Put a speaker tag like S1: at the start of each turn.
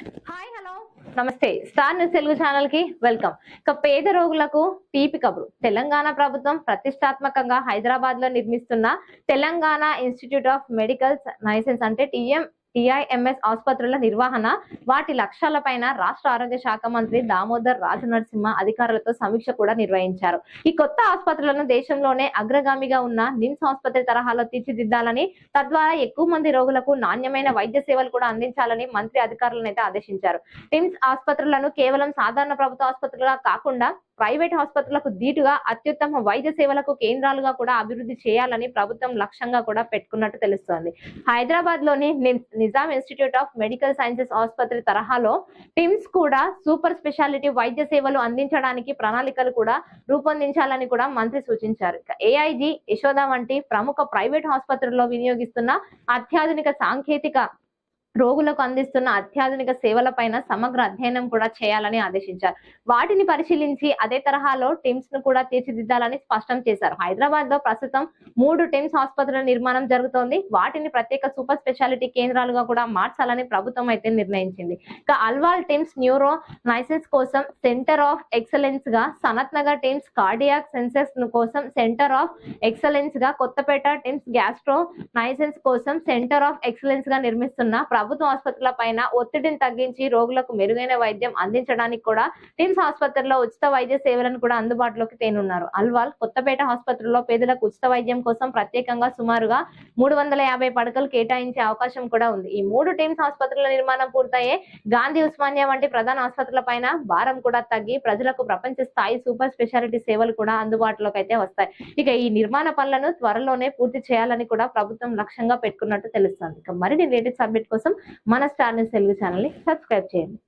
S1: Hi hello నమస్తే. Star news Telugu ఛానల్కి welcome ఇక పేద రోగులకు తీపి కబురు. తెలంగాణ ప్రభుత్వం ప్రతిష్టాత్మకంగా హైదరాబాద్లో నిర్మిస్తున్న Telangana institute of medical license అంటే టిఎం టిఐఎంఎస్ ఆసుపత్రుల నిర్వహణ వాటి లక్ష్యాలపైన రాష్ట్ర ఆరోగ్య శాఖ మంత్రి దామోదర్ రాజనరసింహ అధికారులతో సమీక్ష కూడా నిర్వహించారు. ఈ కొత్త ఆసుపత్రులను దేశంలోనే అగ్రగామిగా ఉన్న నిమ్స్ ఆసుపత్రి తరహాలో తీర్చిదిద్దాలని తద్వారా ఎక్కువ మంది రోగులకు నాణ్యమైన వైద్య సేవలు కూడా అందించాలని మంత్రి అధికారులను అయితే ఆదేశించారు. టిమ్స్ ఆసుపత్రులను కేవలం సాధారణ ప్రభుత్వ ఆసుపత్రులుగా కాకుండా ప్రైవేట్ ఆసుపత్రులకు ధీటుగా అత్యుత్తమ వైద్య సేవలకు కేంద్రాలుగా కూడా అభివృద్ధి చేయాలని ప్రభుత్వం లక్ష్యంగా కూడా పెట్టుకున్నట్టు తెలుస్తోంది. హైదరాబాద్లోని Nizam institute of medical sciences ఆసుపత్రి తరహాలో టిమ్స్ కూడా సూపర్ స్పెషాలిటీ వైద్య సేవలు అందించడానికి ప్రణాళికలు కూడా రూపొందించాలని కూడా మంత్రి సూచించారు. ఏఐజీ యశోద వంటి ప్రముఖ ప్రైవేట్ ఆసుపత్రుల్లో వినియోగిస్తున్న అత్యాధునిక సాంకేతిక రోగులకు అందిస్తున్న అత్యాధునిక సేవలపైన సమగ్ర అధ్యయనం కూడా చేయాలని ఆదేశించారు. వాటిని పరిశీలించి అదే తరహాలో టిమ్స్ను కూడా తీర్చిదిద్దాలని స్పష్టం చేశారు. హైదరాబాద్లో ప్రస్తుతం మూడు టిమ్స్ ఆసుపత్రుల నిర్మాణం జరుగుతోంది. వాటిని ప్రత్యేక సూపర్ స్పెషాలిటీ కేంద్రాలుగా కూడా మార్చాలని ప్రభుత్వం అయితే నిర్ణయించింది. ఇక అల్వాల్ టిమ్స్ న్యూరో లైసెన్స్ కోసం centre of ఎక్సలెన్స్గా Sanath Nagar TIMS cardiac sciences కోసం సెంటర్ ఆఫ్ ఎక్సలెన్స్గా కొత్తపేట టిమ్స్ గ్యాస్ట్రో నైసెన్స్ కోసం సెంటర్ ఆఫ్ ఎక్సలెన్స్గా నిర్మిస్తున్న ప్రభుత్వ ప్రభుత్వ ఆసుపత్రుల పైన ఒత్తిడిని తగ్గించి రోగులకు మెరుగైన వైద్యం అందించడానికి కూడా టిమ్స్ ఆసుపత్రిలో ఉచిత వైద్య సేవలను కూడా అందుబాటులోకి తేనున్నారు. అల్వాల్ కొత్తపేట ఆసుపత్రిలో పేదలకు ఉచిత వైద్యం కోసం ప్రత్యేకంగా సుమారుగా మూడు వందల యాభై పడకలు కేటాయించే అవకాశం కూడా ఉంది. ఈ మూడు టీమ్స్ ఆసుపత్రుల నిర్మాణం పూర్తయ్యే గాంధీ ఉస్మానియా వంటి ప్రధాన ఆసుపత్రుల పైన భారం కూడా తగ్గి ప్రజలకు ప్రపంచ స్థాయి సూపర్ స్పెషాలిటీ సేవలు కూడా అందుబాటులోకి అయితే వస్తాయి. ఇక ఈ నిర్మాణ పనులను త్వరలోనే పూర్తి చేయాలని కూడా ప్రభుత్వం లక్ష్యంగా పెట్టుకున్నట్టు తెలుస్తుంది. ఇక మరిన్ని లేటెస్ట్ అప్డేట్ కోసం కోసం మన స్టార్నెస్ తెలుగు ఛానల్ని సబ్స్క్రైబ్ చేయండి.